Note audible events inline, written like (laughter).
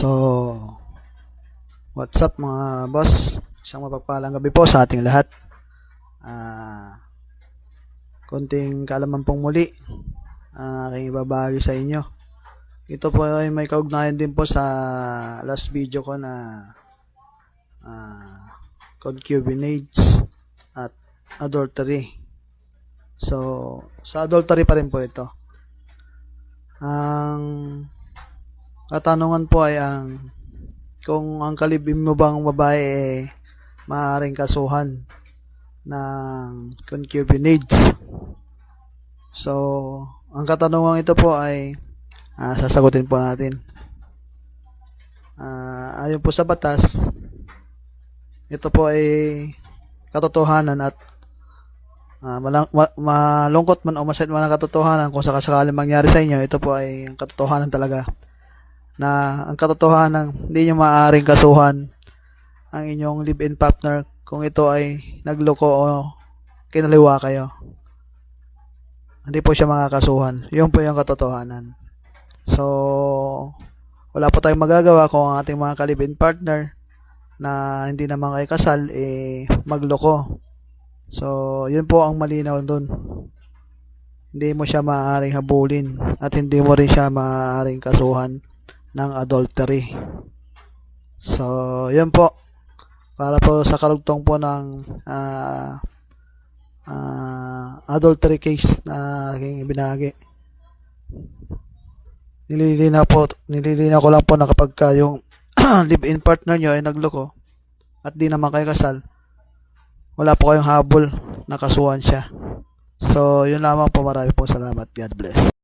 So, what's up mga boss? Isang mapagpalang gabi po sa ating lahat. Ah, konting kaalaman pong muli ang aking ibabahagi sa inyo. Ito po ay may kaugnayan din po sa last video ko na ah, concubinage at adultery. So, sa adultery pa rin po ito. Ang katanungan po ay ang kung ang kalibin mo bang babae eh, maaaring kasuhan ng concubinage. So, ang katanungan ito po ay ah, sasagutin po natin. Ah, ayon po sa batas, ito po ay katotohanan at ah, malang, ma- malungkot man o masayat man ang katotohanan kung sakasakaling mangyari sa inyo, ito po ay katotohanan talaga na ang katotohanan hindi nyo maaaring kasuhan ang inyong live-in partner kung ito ay nagloko o kinaliwa kayo. Hindi po siya makakasuhan. Yun po yung katotohanan. So, wala po tayong magagawa kung ang ating mga kalibin partner na hindi naman kayo kasal, eh, magloko. So, yun po ang malinaw dun. Hindi mo siya maaaring habulin at hindi mo rin siya maaaring kasuhan ng adultery. So, yun po. Para po sa karugtong po ng ah, ah, adultery case na aking ibinahagi. Nililinaw po, nililinaw ko lang po na kapag ka yung (clears throat) live-in partner nyo ay nagloko at di naman kayo kasal, wala po kayong habol na kasuhan siya. So, yun lamang po. Marami po salamat. God bless.